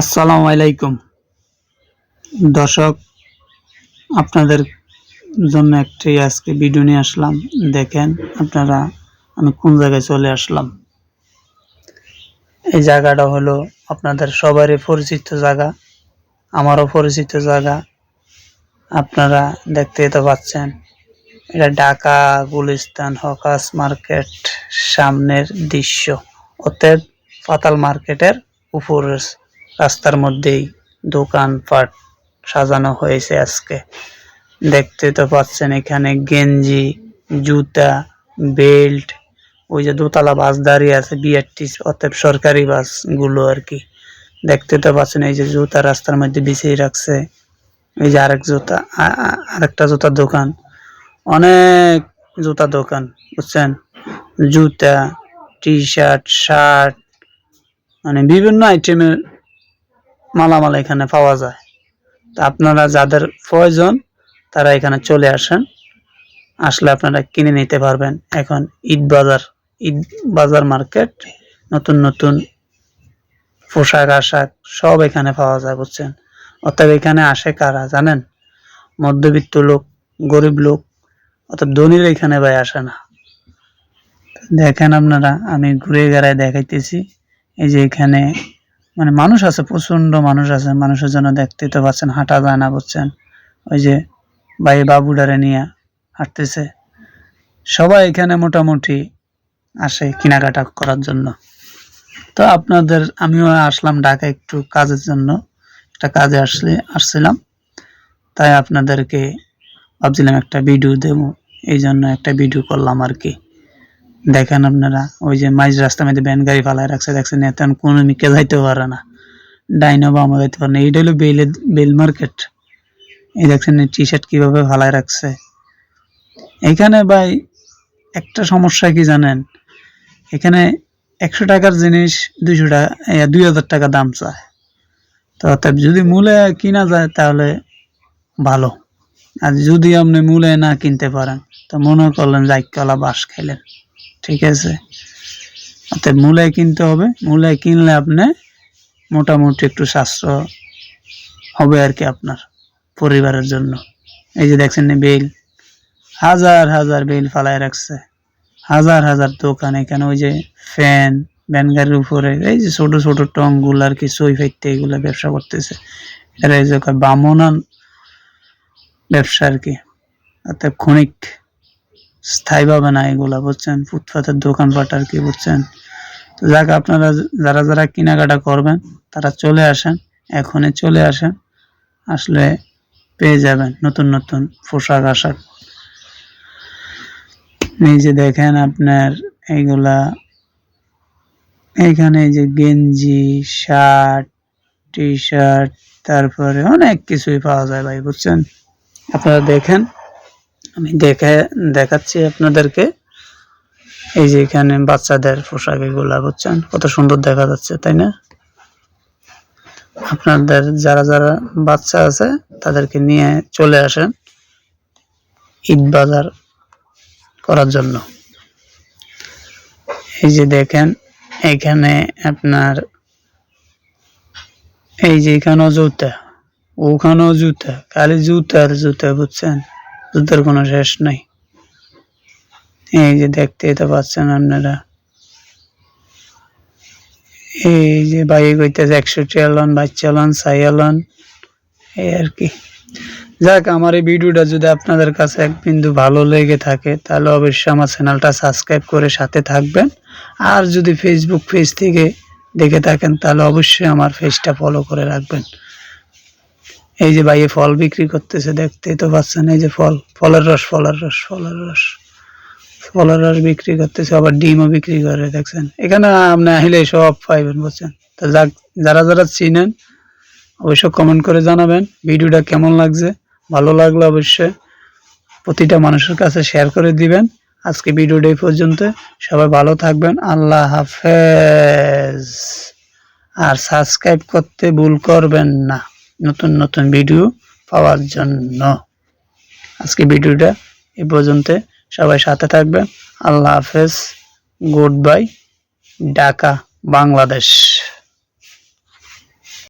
আসসালামু আলাইকুম। দর্শক, আপনাদের জন্য একটি আজকে ভিডিও নিয়ে আসলাম। দেখেন আপনারা আমি কোন জায়গায় চলে আসলাম। এই জায়গাটা হলো আপনাদের সবারই পরিচিত জায়গা, আমারও পরিচিত জায়গা। আপনারা দেখতেই তো পাচ্ছেন, এটা ঢাকা গুলিস্তান হকাস মার্কেট সামনের দৃশ্য। অতএব পাতাল মার্কেটের উপরের রাস্তার মধ্যেই দোকানপাট সাজানো হয়েছে আজকে। দেখতে তো পাচ্ছেন এখানে গেঞ্জি, জুতা, বেল্ট, ওই যে দোতলা বাস দাঁড়িয়ে আছে, বিআরটি, অতএব সরকারি বাসগুলো আর কি। দেখতে তো পাচ্ছেন এই যে জুতা রাস্তার মধ্যে বিছিয়ে রাখছে। এই যে আরেক জুতা আরেকটা জুতার দোকান। অনেক জুতা দোকান, বুঝছেন? জুতা টি শার্ট শার্ট মানে বিভিন্ন আইটেমের মালামাল এখানে পাওয়া যায়। তা আপনারা যাদের প্রয়োজন, তারা এখানে চলে আসেন। আসলে আপনারা কিনে নিতে পারবেন এখন ঈদ বাজার ঈদ বাজার মার্কেট, নতুন নতুন পোশাক আশাক সব এখানে পাওয়া যায় বুঝছেন। অর্থাৎ এখানে আসে কারা জানেন? মধ্যবিত্ত লোক, গরিব লোক অর্থাৎ ধনীরা এখানে ভাই আসে না। দেখেন আপনারা, আমি ঘুরে বেড়ায় দেখাইতেছি। এই যে এখানে মানে মানুষ আছে প্রচণ্ড মানুষ আছে। মানুষের জন্য দেখতে তো পাচ্ছেন, হাঁটা যায় না বুঝছেন। ওই যে ভাই বাবুডারে নিয়ে হাঁটতেছে। সবাই এখানে মোটামুটি আসে কেনাকাটা করার জন্য। তো আপনাদের, আমিও আসলাম ঢাকা একটু কাজের জন্য। একটা কাজে আসলে, আসছিলাম। তাই আপনাদেরকে ভাবছিলাম একটা ভিডিও দেব। এই জন্য একটা ভিডিও করলাম আর কি। দেখেন আপনারা, ওই যে মাঝ রাস্তার মধ্যে ব্যান গাড়ি ফালায় রাখছে দেখছেন এখন কোনো নিকে যাইতে পারে না। ডাইনো বা আমরা যাইতে পারে না। এইটা হলো বেলের বেল মার্কেট। এই দেখছেন টি শার্ট কীভাবে ফালায় রাখছে। এখানে ভাই, একটা সমস্যা কি জানেন? এখানে একশো টাকার জিনিস দুইশো টাকা দুই হাজার টাকা দাম চায়। তো অর্থাৎ যদি মূলে কিনা যায়, তাহলে ভালো। আর যদি আপনি মূলে না কিনতে পারেন, তো মনে করলেন জাইকলা বাস খাইলেন। ঠিক আছে? অতএব মূলায় কিনতে হবে। মূলায় কিনলে আপনি মোটামুটি একটু সাশ্রয় হবে আর কি আপনার পরিবারের জন্য। এই যে দেখছেন বেল? হাজার হাজার বেল ফালায় রাখছে। হাজার হাজার দোকান, এখানে ওই যে ফ্যান ভ্যান গাড়ির উপরে, এই যে ছোট ছোট টংগুলো আর কি, সই ফাইতে এগুলা ব্যবসা করতেছে। এরা এই যে বামনান ব্যবসা আর কি। অর্থাৎ ক্ষণিক স্থায়ীভাবে না এগুলা, বুঝছেন? ফুটপাতের দোকানপাট আর কি, বুঝছেন? তো যাক, আপনারা যারা যারা কেনাকাটা করবেন, তারা চলে আসেন, এখনই চলে আসেন, আসলে পেয়ে যাবেন নতুন নতুন পোশাক আশাক। এই যে দেখেন আপনার এইগুলা এইখানে এই যে গেঞ্জি, শার্ট টি শার্ট তারপরে অনেক কিছুই পাওয়া যায় ভাই, বুঝছেন? আপনারা দেখেন আমি দেখে, দেখাচ্ছি আপনাদেরকে। এই যে এখানে বাচ্চাদের পোশাক এগুলা, বুঝছেন? কত সুন্দর দেখা যাচ্ছে, তাই না? আপনাদের যারা যারা বাচ্চা আছে, তাদেরকে নিয়ে চলে আসেন ঈদ বাজার করার জন্য। এই যে দেখেন, এখানে আপনার এই যে এখানেও জুতা, ওখানেও জুতা, খালি জুতার জুতা, বুঝছেন? জুতার কোনো শেষ নাই। এই যে দেখতেই তো পাচ্ছেন আপনারা। এই যে বাইক হইতেছে একষট্টি আলন বাচ্চা আলন সাই আলন এই আর কি। যাক, আমার এই ভিডিওটা যদি আপনাদের কাছে এক বিন্দু ভালো লেগে থাকে, তাহলে অবশ্যই আমার চ্যানেলটা সাবস্ক্রাইব করে সাথে থাকবেন। আর যদি ফেসবুক পেজ থেকে দেখে থাকেন, তাহলে অবশ্যই আমার পেজটা ফলো করে রাখবেন। এই যে ভাইয়ে ফল বিক্রি করতেছে, দেখতেই তো পাচ্ছেন, এই যে ফল, ফলের রস ফলের রস ফলের রস ফলের রস বিক্রি করতেছে, আবার ডিমও বিক্রি করে, দেখছেন। এখানে আপনি আহিলে সব পাইবেন, বুঝছেন? তো যাক, যারা যারা চিনেন, অবশ্যই কমেন্ট করে জানাবেন, ভিডিওটা কেমন লাগছে? ভালো লাগল অবশ্যই প্রতিটা মানুষের কাছে শেয়ার করে দিবেন। আজকে ভিডিওটা এই পর্যন্ত, সবাই ভালো থাকবেন, আল্লাহ হাফেজ। আর সাবস্ক্রাইব করতে ভুল করবেন না। নতুন নতুন ভিডিও পাওয়ার জন্য। আজকে ভিডিওটা এ পর্যন্ত। সবাই সাথে থাকবে আল্লাহ হাফেজ। Good bye. ঢাকা, বাংলাদেশ।